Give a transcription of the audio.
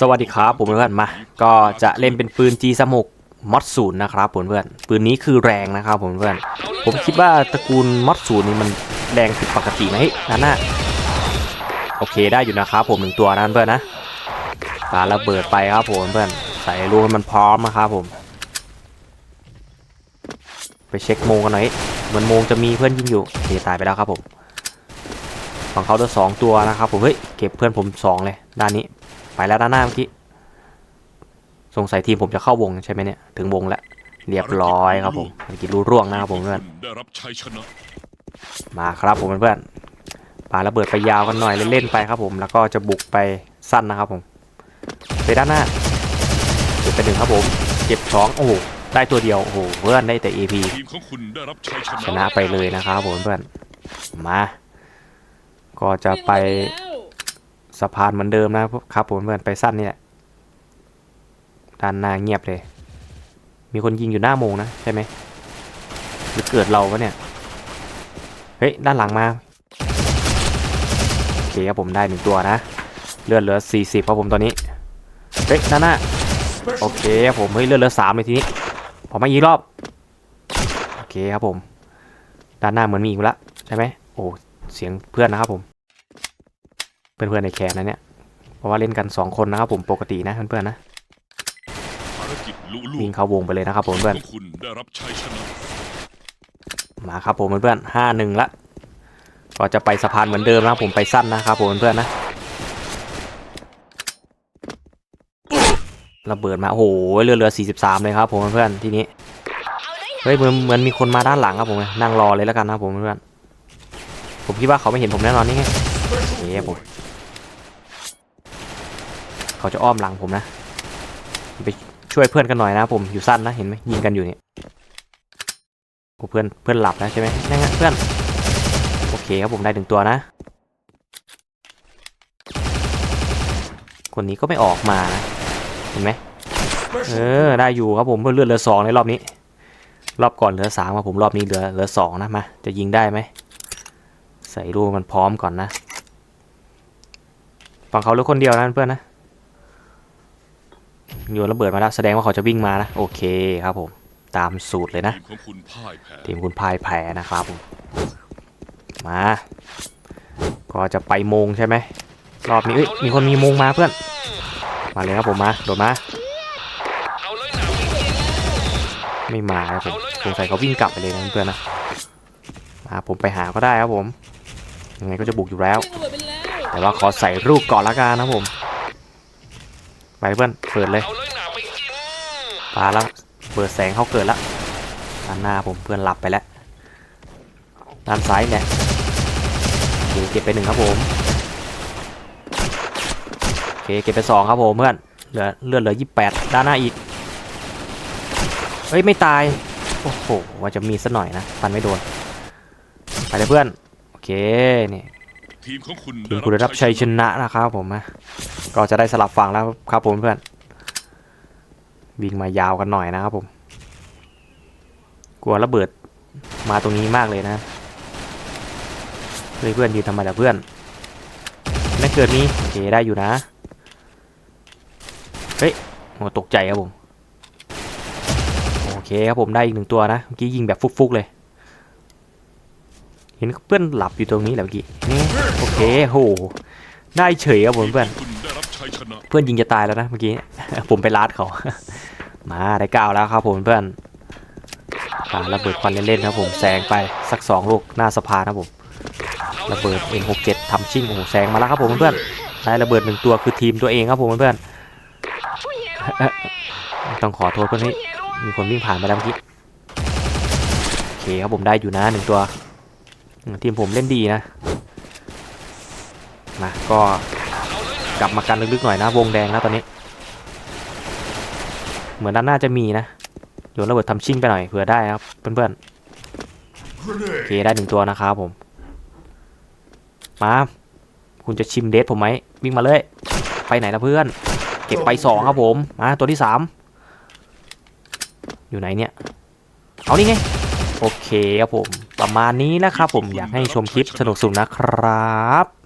สวัสดีครับผมเพื่อนมา ก็จะเล่นเป็นปืนจีสมุกมอดศูนย์นะครับผมเพื่อน ปืนนี้คือแรงนะครับผมเพื่อน ผมคิดว่าตระกูลมอดศูนย์นี่มันแรงผิดปกติไหมนั่นน่ะโอเคได้อยู่นะครับผมหนึ่งตัวนั่นเพื่อนนะปาระเบิดไปครับผมเพื่อน ใส่รูให้มันพร้อมนะครับผม ไปเช็คโมงกันหน่อย เหมือนโมงจะมีเพื่อนยิงอยู่โอเคตายไปแล้วครับผม ฝั่งเขาตัวสองตัวนะครับผมเฮ้ยเก็บเพื่อนผมสองเลยด้านนี้ ไปแล้วด้านหน้าเมื่อกี้สงสัยทีมผมจะเข้าวงใช่ไหมเนี่ยถึงวงแล้วเรียบร้อยครับผมเมื่อกี้รู้ร่วงนะครับผมเพื่อนได้รับชัยชนะมาครับผมเพื่อนปาระเบิดไปยาวกันหน่อยเล่นๆไปครับผม แล้วก็จะบุกไปสั้นนะครับผมไปด้านหน้าเก็บไปหนึ่งครับผมเก็บสองโอ้โหได้ตัวเดียวโอ้โหเพื่อนได้แต่ AP ทีมของคุณได้รับชัยชนะชนะไปเลยนะครับผมเพื่อนมา ก็จะไปสะพานเหมือนเดิมนะครับผมเพื่อนไปสั้นนี่แหละด้านหน้าเงียบเลย มีคนยิงอยู่หน้าโมงนะใช่ไหมหรือเกิดเราวะเนี่ย เฮ้ย ด้านหลังมา โอเคครับผมได้หนึ่งตัวนะ เลือดเหลือ 40ครับผมตอนนี้ เฮ้ยด้านหน้า โอเคครับผม เฮ้ยเลือดเหลือ3เลยทีนี้พอมาอีกรอบ โอเคครับผม ด้านหน้าเหมือนมีอีกแล้วใช่ไหมโอ้ เสียงเพื่อนนะครับผม เพื่อนเพื่อนในแคนนะเนี่ย เพราะว่าเล่นกัน 2 คนนะครับผมปกตินะเพื่อนๆนะภารกิจลุล่ววิ่งงเข้าวงไปเลยนะครับผมเพื่อนของคุณได้รับชัยชนะมาครับผมเพื่อนๆห้าหนึ่งละก็จะไปสะพานเหมือนเดิมนะครับผมไปสั้นนะครับผมเพื่อนๆนะระเบิดมาโอ้โหเรือเรือ 43 เลยครับผมเพื่อนๆทีนี้เฮ้ยเหมือนเหมือนมีคนมาด้านหลังครับผมนั่งรอเลยแล้วกันนะครับผมเพื่อนๆผมคิดว่าเขาไม่เห็นผมแน่นอนนี่ไงเฮ้ย ผม เขาจะอ้อมหลังผมนะ ไปช่วยเพื่อนกันหน่อยนะผมอยู่สั้นนะเห็นไหมยิงกันอยู่เนี่ยโอ้เพื่อนเพื่อนหลับแล้วใช่ไหมนั่งเพื่อน โอเคครับผมได้ถึงตัวนะ คนนี้ก็ไม่ออกมานะเห็นไหมเออได้อยู่ครับผมเพื่อเลือดเหลือสองในรอบนี้ รอบก่อนเหลือสามครับผมรอบนี้เหลือเหลือสองนะมาจะยิงได้ไหมใส่รูมันพร้อมก่อนนะ ฝั่งเขาเหลือคนเดียวนะเพื่อนนะโยนระเบิดมาแล้วแสดงว่าเขาจะวิ่งมานะ โอเคครับผม ตามสูตรเลยนะทีมของคุณพ่ายแพ้ทีมคุณพายแพ้นะครับผมมา ก็จะไปโมงใช่ไหมรอบนี้เอ้ยมีคนมีโมงมาเพื่อน มาเลยครับผมมาโดดมาไม่มาครับผมสงสัยเขาวิ่งกลับไปเลยนะเพื่อนนะมาผมไปหาก็ได้ครับผมยังไงก็จะบุกอยู่แล้ว แต่ว่าขอใส่รูปก่อนละกันนะผมไปเพื่อนเปิดเลยปาแล้วเปิดแสงเขาเกิดละด้านหน้าผมเพื่อนหลับไปแล้วด้านซ้ายเนี่ยโอเคเก็บไปหนึ่งครับผมโอเคเก็บไปสองครับผมเพื่อนเหลือเลือดเหลือยี่แปดด้านหน้าอีกเฮ้ยไม่ตายโอ้โหว่าจะมีสักหน่อยนะฟันไม่โดนไปเลยเพื่อนโอเคเนี่ย ทีมของคุณทีมคุณได้รับชัยชนะนะครับผมนะก็จะได้สลับฝั่งแล้วครับผมเพื่อนวิ่งมายาวกันหน่อยนะครับผม กลัวระเบิดมาตรงนี้มากเลยนะเฮ้ยเพื่อนยืนทำไมล่ะเพื่อนไม่เกิดนี้โอเคได้อยู่นะเฮ้ยโอ้ตกใจครับผมโอเคครับผมได้อีกหนึ่งตัวนะเมื่อกี้ยิงแบบฟุกๆเลยเห็นเพื่อนหลับอยู่ตรงนี้แหละเมื่อกี้นี่โอเคโหได้เฉยครับผมเพื่อน เพื่อนยิงจะตายแล้วนะเมื่อกี้ผมไปลาดเขา มาได้เก้าแล้วครับผมเพื่อนปาระเบิดควันเล่นๆครับผมแซงไปสักสองลูกหน้าสะพานครับผมระเบิด M67 ทำชิ่งโอ้โหแซงมาแล้วครับผมเพื่อนได้ระเบิดหนึ่งตัวคือทีมตัวเองครับผมเพื่อนต้องขอโทษเพื่อนที่มีคนวิ่งผ่านมาแล้วเมื่อกี้โอเคครับผมได้อยู่นะหนึ่งตัว ทีมผมเล่นดีนะมาก็กลับมากันลึกๆหน่อยนะ วงแดงนะตอนนี้ เหมือนด้านหน้าจะมีนะโยนระเบิดทำชิ่งไปหน่อยเผื่อได้นะครับเพื่อนๆโอเคได้หนึ่งตัวนะครับผม มา คุณจะชิมเดทผมไหมวิ่งมาเลย ไปไหนละเพื่อน เก็บไปสองครับผมมาตัวที่สามอยู่ไหนเนี่ย เอานี่ไง โอเคครับผม ประมาณนี้นะครับผมอยากให้ชมคลิปสนุกๆนะครับ